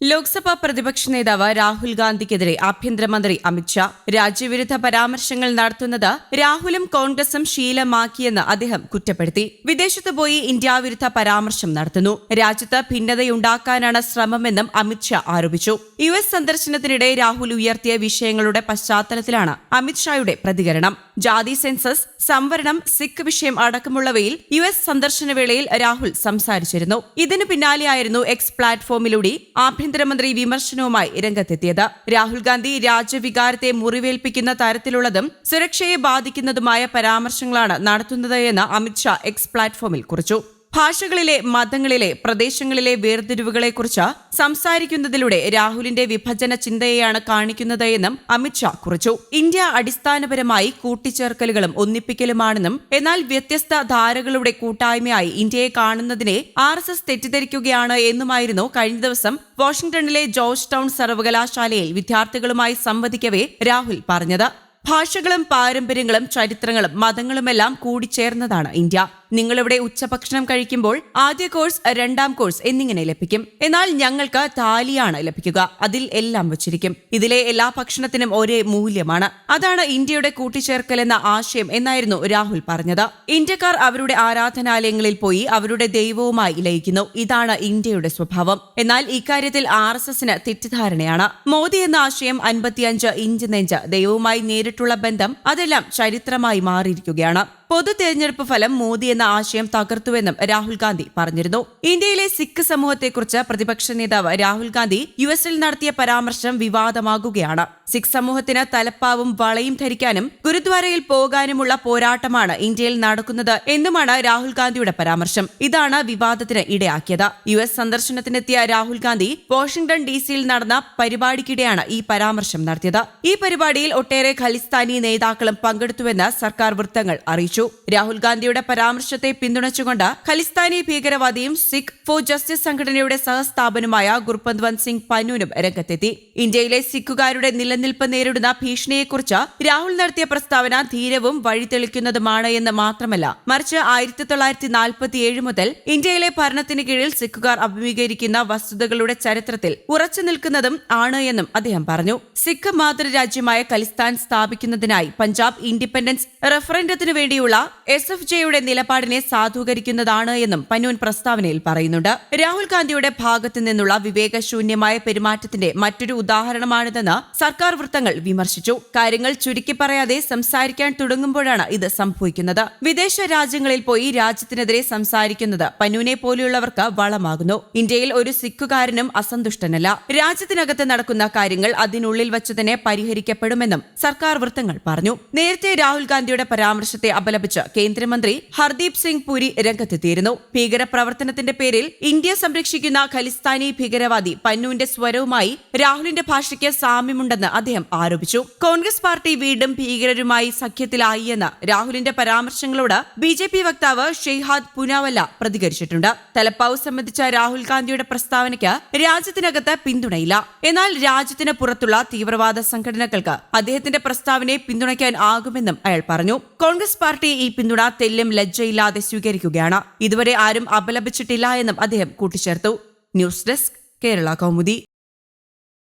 ലോക്സഭാ പ്രതിപക്ഷ നേതാവ് രാഹുൽ ഗാന്ധിക്കെതിരെ ആഭ്യന്തരമന്ത്രി അമിത്ഷാ രാജ്യവിരുദ്ധ പരാമർശങ്ങൾ നടത്തുന്നത് രാഹുലും കോൺഗ്രസും ശീലമാക്കിയെന്ന് അദ്ദേഹം കുറ്റപ്പെടുത്തി. വിദേശത്ത് പോയി ഇന്ത്യാവിരുദ്ധ പരാമർശം നടത്തുന്നു. രാജ്യത്ത് ഭിന്നതയുണ്ടാക്കാനാണ് ശ്രമമെന്നും അമിത്ഷാ ആരോപിച്ചു. യു എസ് സന്ദർശനത്തിനിടെ രാഹുൽ ഉയർത്തിയ വിഷയങ്ങളുടെ പശ്ചാത്തലത്തിലാണ് അമിത്ഷായുടെ പ്രതികരണം. ജാതി സെൻസസ് സംവരണം സിഖ് വിഷയം അടക്കമുള്ളവയിൽ യു എസ് സന്ദർശനവേളയിൽ രാഹുൽ സംസാരിച്ചിരുന്നു. ഇതിനു പിന്നാലെയായിരുന്നു എക്സ് പ്ലാറ്റ്ഫോമിലൂടെ ആഭ്യന്തരമന്ത്രി വിമർശനവുമായി രംഗത്തെത്തിയത്. രാഹുൽ ഗാന്ധി രാജ്യവികാരത്തെ മുറിവേൽപ്പിക്കുന്ന തരത്തിലുള്ളതും സുരക്ഷയെ ബാധിക്കുന്നതുമായ പരാമർശങ്ങളാണ് നടത്തുന്നത് എന്ന് അമിത്ഷാ എക്സ് പ്ലാറ്റ്ഫോമിൽ കുറിച്ചു. ഭാഷകളിലെ മതങ്ങളിലെ പ്രദേശങ്ങളിലെ വേർതിരിവുകളെക്കുറിച്ച് സംസാരിക്കുന്നതിലൂടെ രാഹുലിന്റെ വിഭജന ചിന്തയെയാണ് കാണിക്കുന്നത് എന്നും അമിത്ഷാ കുറിച്ചു. ഇന്ത്യ അടിസ്ഥാനപരമായി കൂട്ടിച്ചേർക്കലുകളും ഒന്നിപ്പിക്കലുമാണെന്നും എന്നാൽ വ്യത്യസ്ത ധാരകളുടെ കൂട്ടായ്മയായി ഇന്ത്യയെ കാണുന്നതിനെ ആർ എസ് എസ് തെറ്റിദ്ധരിക്കുകയാണ് എന്നുമായിരുന്നു കഴിഞ്ഞ ദിവസം വാഷിംഗ്ടണിലെ ജോർജ് ടൗൺ സർവകലാശാലയിൽ വിദ്യാർത്ഥികളുമായി സംവദിക്കവേ രാഹുൽ പറഞ്ഞത്. ഭാഷകളും പാരമ്പര്യങ്ങളും ചരിത്രങ്ങളും മതങ്ങളുമെല്ലാം കൂടിച്ചേർന്നതാണ് ഇന്ത്യ. നിങ്ങളിവിടെ ഉച്ചഭക്ഷണം കഴിക്കുമ്പോൾ ആദ്യ കോഴ്സ് രണ്ടാം കോഴ്സ് എന്നിങ്ങനെ ലഭിക്കും. എന്നാൽ ഞങ്ങൾക്ക് താലിയാണ് ലഭിക്കുക. അതിൽ എല്ലാം വച്ചിരിക്കും. ഇതിലെ എല്ലാ ഭക്ഷണത്തിനും ഒരേ മൂല്യമാണ്. അതാണ് ഇന്ത്യയുടെ കൂട്ടിച്ചേർക്കൽ എന്ന ആശയം എന്നായിരുന്നു രാഹുൽ പറഞ്ഞത്. ഇന്ത്യക്കാർ അവരുടെ ആരാധനാലയങ്ങളിൽ പോയി അവരുടെ ദൈവവുമായി ലയിക്കുന്നു. ഇതാണ് ഇന്ത്യയുടെ സ്വഭാവം. എന്നാൽ ഇക്കാര്യത്തിൽ ആർ എസ് എസിന് തെറ്റിദ്ധാരണയാണ്. മോദി എന്ന ആശയം അൻപത്തിയഞ്ച് ഇഞ്ച് നെഞ്ച് ദൈവവുമായി നേരിട്ടുള്ള ബന്ധം അതെല്ലാം ചരിത്രമായി മാറിയിരിക്കുകയാണ്. പൊതു തെരഞ്ഞെടുപ്പ് ഫലം മോദി എന്ന ആശയം തകർത്തുവെന്നും രാഹുൽ ഗാന്ധി പറഞ്ഞിരുന്നു. ഇന്ത്യയിലെ സിഖ് സമൂഹത്തെക്കുറിച്ച് പ്രതിപക്ഷ നേതാവ് രാഹുൽ ഗാന്ധി യു എസിൽ നടത്തിയ പരാമർശം വിവാദമാകുകയാണ്. സിഖ് സമൂഹത്തിന് തലപ്പാവും വളയും ധരിക്കാനും ഗുരുദ്വാരയിൽ പോകാനുമുള്ള പോരാട്ടമാണ് ഇന്ത്യയിൽ നടക്കുന്നത് എന്നുമാണ് രാഹുൽ ഗാന്ധിയുടെ പരാമർശം. ഇതാണ് വിവാദത്തിന് ഇടയാക്കിയത്. യു എസ് സന്ദർശനത്തിനെത്തിയ രാഹുൽ ഗാന്ധി വാഷിംഗ്ടൺ ഡി സിയിൽ നടന്ന പരിപാടിക്കിടെയാണ് ഈ പരാമർശം നടത്തിയത്. ഈ പരിപാടിയിൽ ഒട്ടേറെ ഖലിസ്ഥാനി നേതാക്കളും പങ്കെടുത്തുവെന്ന് സർക്കാർ വൃത്തങ്ങൾ അറിയിച്ചു. രാഹുൽ ഗാന്ധിയുടെ പരാമർശത്തെ പിന്തുണച്ചുകൊണ്ട് ഖലിസ്ഥാനി ഭീകരവാദിയും സിഖ് ഫോർ ജസ്റ്റിസ് സംഘടനയുടെ സഹസ്ഥാപനുമായ ഗുർപന്ത്വന്ത് സിംഗ് പന്നൂനും രംഗത്തെത്തി. ഇന്ത്യയിലെ സിഖുകാരുടെ നിലനിൽപ്പ് നേരിടുന്ന ഭീഷണിയെക്കുറിച്ച് രാഹുൽ നടത്തിയ പ്രസ്താവന ധീരവും വഴിതെളിക്കുന്നതുമാണ് എന്ന് മാത്രമല്ല മറിച്ച് ആയിരത്തി തൊള്ളായിരത്തി നാൽപ്പത്തിയേഴ് മുതൽ ഇന്ത്യയിലെ ഭരണത്തിന് കീഴിൽ സിഖുകാർ അഭിമുഖീകരിക്കുന്ന വസ്തുതകളുടെ ചരിത്രത്തിൽ ഉറച്ചു നിൽക്കുന്നതും ആണ് എന്നും അദ്ദേഹം പറഞ്ഞു. സിഖ് മാതൃരാജ്യമായ ഖലിസ്ഥാൻ സ്ഥാപിക്കുന്നതിനായി പഞ്ചാബ് ഇൻഡിപെൻഡൻസ് റഫറൻഡത്തിനു വേണ്ടിയുള്ള എസ് എഫ് ജെയുടെ നിലപാടിനെ സാധൂകരിക്കുന്നതാണ് എന്നും പന്നൂൻ പ്രസ്താവനയിൽ പറയുന്നുണ്ട്. രാഹുൽ ഗാന്ധിയുടെ ഭാഗത്തു നിന്നുള്ള വിവേകശൂന്യമായ പെരുമാറ്റത്തിന്റെ മറ്റൊരു ഉദാഹരണമാണിതെന്ന് സർക്കാർ വൃത്തങ്ങൾ വിമർശിച്ചു. കാര്യങ്ങൾ ചുരുക്കി പറയാതെ സംസാരിക്കാൻ തുടങ്ങുമ്പോഴാണ് ഇത് സംഭവിക്കുന്നത്. വിദേശ രാജ്യങ്ങളിൽ പോയി രാജ്യത്തിനെതിരെ സംസാരിക്കുന്നത് പന്നൂനെ പോലെയുള്ളവർക്ക് വളമാകുന്നു. ഇന്ത്യയിൽ ഒരു സിഖുകാരനും അസന്തുഷ്ടനല്ല. രാജ്യത്തിനകത്ത് നടക്കുന്ന കാര്യങ്ങൾ അതിനുള്ളിൽ വച്ചു തന്നെ പരിഹരിക്കപ്പെടുമെന്നും സർക്കാർ വൃത്തങ്ങൾ പറഞ്ഞു. നേരത്തെ രാഹുൽ ഗാന്ധിയുടെ പരാമർശത്തെ അപലപിച്ച് കേന്ദ്രമന്ത്രി ഹർദീപ് സിംഗ് പുരി രംഗത്തെത്തിയിരുന്നു. ഭീകരപ്രവർത്തനത്തിന്റെ പേരിൽ ഇന്ത്യ സംരക്ഷിക്കുന്ന ഖലിസ്ഥാനി ഭീകരവാദി പന്നുവിന്റെ സ്വരവുമായി രാഹുലിന്റെ ഭാഷയ്ക്ക് സാമ്യമുണ്ടെന്ന് അദ്ദേഹം ആരോപിച്ചു. കോൺഗ്രസ് പാർട്ടി വീണ്ടും ഭീകരരുമായി സഖ്യത്തിലായി എന്ന് രാഹുലിന്റെ പരാമർശങ്ങളോട് ബി ജെ പി വക്താവ് ഷെയ്ഹാദ് പുനാവല്ല പ്രതികരിച്ചിട്ടുണ്ട്. തലപ്പാവ് സംബന്ധിച്ച രാഹുൽ ഗാന്ധിയുടെ പ്രസ്താവനയ്ക്ക് രാജ്യത്തിനകത്ത് പിന്തുണയില്ല. എന്നാൽ രാജ്യത്തിന് പുറത്തുള്ള തീവ്രവാദ സംഘടനകൾക്ക് അദ്ദേഹത്തിന്റെ പ്രസ്താവനയെ പിന്തുണയ്ക്കാൻ ആകുമെന്നും അയാൾ പറഞ്ഞു. കോൺഗ്രസ് പാർട്ടി ഈ പിന്തുണ തെല്ലും ലജ്ജയില്ലാതെ സ്വീകരിക്കുകയാണ്. ഇതുവരെ ആരും അപലപിച്ചിട്ടില്ല എന്നും അദ്ദേഹം കൂട്ടിച്ചേർത്തു. News desk Kerala Kaumudi.